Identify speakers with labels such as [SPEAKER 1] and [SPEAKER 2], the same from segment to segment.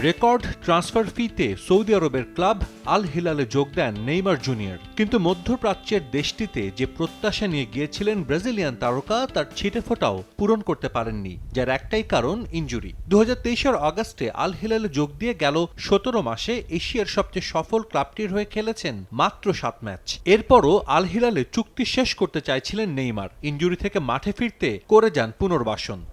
[SPEAKER 1] Record transfer ফিতে Saudi আরবের club Al হিলালে যোগ দেন নেইমার জুনিয়র। কিন্তু মধ্যপ্রাচ্যের দেশটিতে যে প্রত্যাশা নিয়ে গিয়েছিলেন ব্রাজিলিয়ান তারকা, তার ছিটে ফোটাও পূরণ করতে পারেননি, যার একটাই কারণ ইঞ্জুরি দু হাজার আগস্টে আল হিলালে যোগ দিয়ে গেল সতেরো মাসে এশিয়ার সবচেয়ে সফল ক্লাবটির হয়ে খেলেছেন মাত্র সাত ম্যাচ। এরপরও আল হিলালে চুক্তি শেষ করতে চাইছিলেন নেইমার। ইঞ্জুরি থেকে মাঠে ফিরতে করে যান পুনর্বাসন।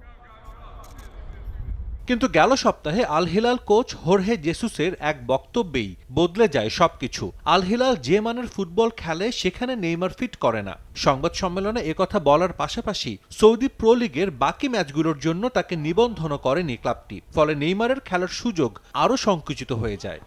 [SPEAKER 1] কিন্তু গেল সপ্তাহে আল হিলাল কোচ হোরহে জেসুসের এক বক্তব্যেই বদলে যায় সবকিছু। আল হিলাল যে মানের ফুটবল খেলে সেখানে নেইমার ফিট করে না। সংবাদ সম্মেলনে একথা বলার পাশাপাশি সৌদি প্রো লিগের বাকি ম্যাচগুলোর জন্য তাকে নিবন্ধন করেনি ক্লাবটি। ফলে নেইমারের খেলার সুযোগ আরও সংকুচিত হয়ে যায়।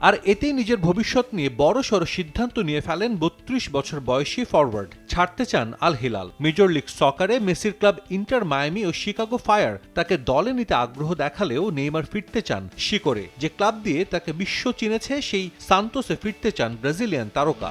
[SPEAKER 1] আর এতেই নিজের ভবিষ্যৎ নিয়ে বড় সড় সিদ্ধান্ত নিয়ে ফেলেন বত্রিশ বছর বয়সী ফরওয়ার্ড ছাড়তে চান আল হিলাল। মেজর লিগ সকারে মেসির ক্লাব ইন্টার মায়ামি ও শিকাগো ফায়ার তাকে দলে নিতে আগ্রহ দেখালেও নেইমার ফিরতে চান শিকরে। যে ক্লাব দিয়ে তাকে বিশ্ব চিনেছে সেই সান্তোসে ফিরতে চান ব্রাজিলিয়ান তারকা।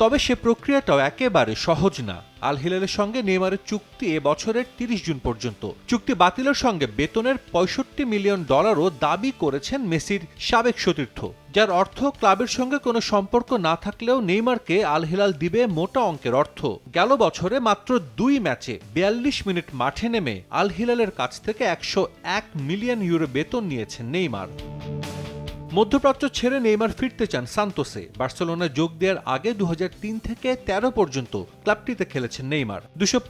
[SPEAKER 1] তবে সে প্রক্রিয়াটাও একেবারে সহজ না। আল হিলালের সঙ্গে নেইমারের চুক্তি এ বছরের তিরিশ জুন পর্যন্ত। চুক্তি বাতিলের সঙ্গে বেতনের পঁয়ষট্টি মিলিয়ন ডলারও দাবি করেছেন মেসির সাবেক সতীর্থ, যার অর্থ ক্লাবের সঙ্গে কোনো সম্পর্ক না থাকলেও নেইমারকে আল হিলাল দিবে মোটা অঙ্কের অর্থ। গেল বছরে মাত্র দুই ম্যাচে বিয়াল্লিশ মিনিট মাঠে নেমে আল হিলালের কাছ থেকে একশো এক মিলিয়ন ইউরো বেতন নিয়েছেন নেইমার। মধ্যপ্রাচ্য ছেড়ে নেইমার ফিরতে চান সান্তোসে। বার্সেলোনায় যোগ দেওয়ার আগে দু হাজার তিন থেকে ১৩ পর্যন্ত ক্লাবটিতে খেলেছেন নেইমার। দুশো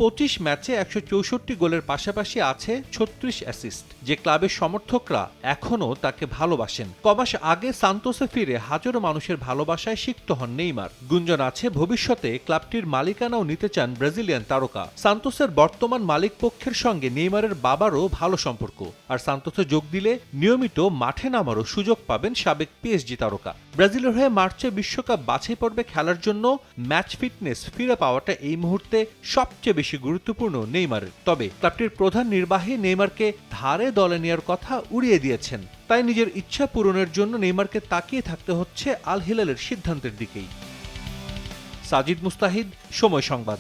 [SPEAKER 1] ম্যাচে একশো চৌষট্টি গোলের পাশাপাশি আছে ছত্রিশ অ্যাসিস্ট, যে ক্লাবের সমর্থকরা এখনও তাকে ভালোবাসেন। কমাস আগে সান্তোসে ফিরে হাজারো মানুষের ভালোবাসায় সিক্ত হন নেইমার। গুঞ্জন আছে ভবিষ্যতে ক্লাবটির মালিকানাও নিতে চান ব্রাজিলিয়ান তারকা। সান্তোসের বর্তমান মালিক পক্ষের সঙ্গে নেইমারের বাবারও ভালো সম্পর্ক। আর সান্তোসে যোগ দিলে নিয়মিত মাঠে নামারও সুযোগ পাবেন সাবেক পিএসজি তারকা। ব্রাজিলের হয়ে মার্চে বিশ্বকাপ বাছাই পর্বে খেলার জন্য ম্যাচ ফিটনেস ফিরে পাওয়াটা এই মুহূর্তে সবচেয়ে বেশি গুরুত্বপূর্ণ নেইমারের তবে ক্লাবটির প্রধান নির্বাহী নেইমারকে ধারে দলে নেওয়ার কথা উড়িয়ে দিয়েছেন। তাই নিজের ইচ্ছা পূরণের জন্য নেইমারকে তাকিয়ে থাকতে হচ্ছে আল হিলালের সিদ্ধান্তের দিকেই। সাজিদ মুস্তাহিদ, সময় সংবাদ।